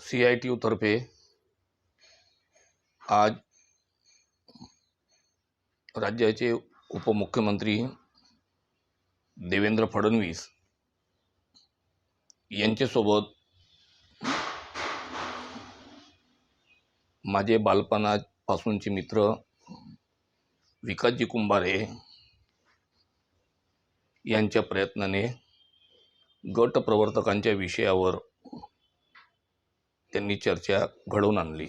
C I T यूतर्फे आज राज्याचे उपमुख्यमंत्री देवेंद्र फडणवीस यांच्यासोबत माझे बालपणापासूनचे मित्र विकासजी कुंभारे यांच्या प्रयत्नाने गट प्रवर्तकांच्या विषयावर त्यांनी चर्चा घडवून आणली.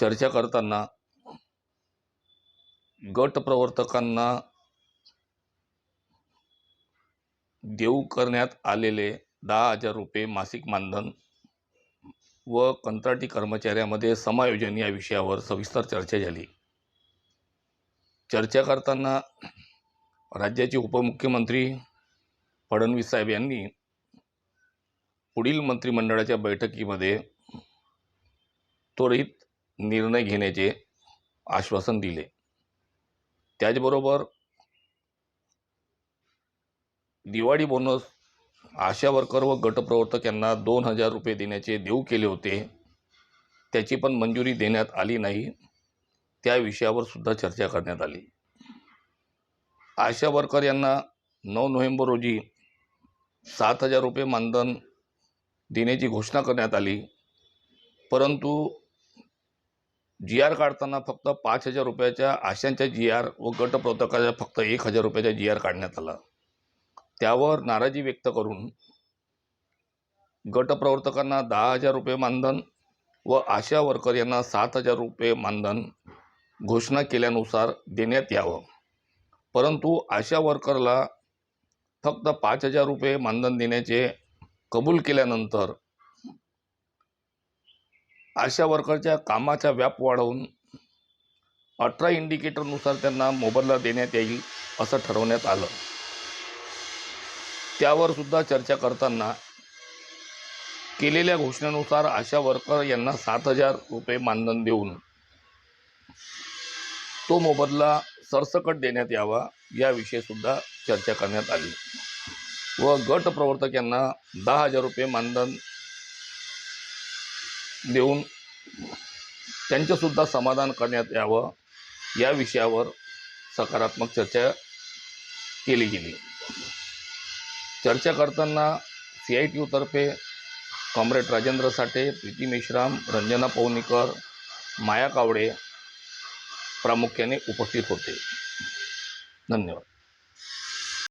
चर्चा करताना गट प्रवर्तकांना देऊ करण्यात आलेले दहा हजार रुपये मासिक मानधन व कंत्राटी कर्मचाऱ्यामध्ये समायोजन या विषयावर सविस्तर चर्चा झाली. चर्चा करताना राज्याचे उपमुख्यमंत्री फडणवीस साहेब यांनी पुढील मंत्रिमंडळाच्या बैठकीमध्ये त्वरित निर्णय घेण्याचे आश्वासन दिले. त्याचबरोबर दिवाळी बोनस आशा वर्कर व गटप्रवर्तक यांना दोन हजार रुपये देण्याचे देऊ केले होते. त्याची पण मंजुरी देण्यात आली नाही. त्या विषयावर सुद्धा चर्चा करण्यात आली. आशा वर्कर यांना नऊ नोव्हेंबर रोजी सात हजार रुपये मानधन देण्याची घोषणा करण्यात आली. परंतु जी आर काढताना फक्त पाच हजार रुपयाच्या आशांच्या जी आर व गटप्रवर्तकाच्या फक्त एक हजार रुपयाचा जी आर काढण्यात आला. त्यावर नाराजी व्यक्त करून गटप्रवर्तकांना दहा हजार रुपये मानधन व आशा वर्कर यांना सात हजार रुपये मानधन घोषणा केल्यानुसार देण्यात यावं. परंतु आशा वर्करला फक्त पाच हजार रुपये मानधन देण्याचे कबूल केल्यानंतर आशा वर्करच्या कामाचा व्याप वाढवून अठरा इंडिकेटरनुसार त्यांना मोबदला देण्यात येईल असं ठरवण्यात आलं. त्यावर सुद्धा चर्चा करताना केलेल्या घोषणेनुसार आशा वर्कर यांना सात हजार रुपये मानधन देऊन तो मोबदला सरसकट देण्यात यावा याविषयीसुद्धा चर्चा करण्यात आली. व गट प्रवर्तक यांना दहा हजार रुपये मानधन देऊन त्यांचंसुद्धा समाधान करण्यात यावं या विषयावर सकारात्मक चर्चा केली गेली. चर्चा करताना सी आय टी यूतर्फे कॉम्रेड राजेंद्र साठे प्रीती मेश्राम रंजना पवनीकर माया कावडे प्रामुख्याने उपस्थित होते. धन्यवाद.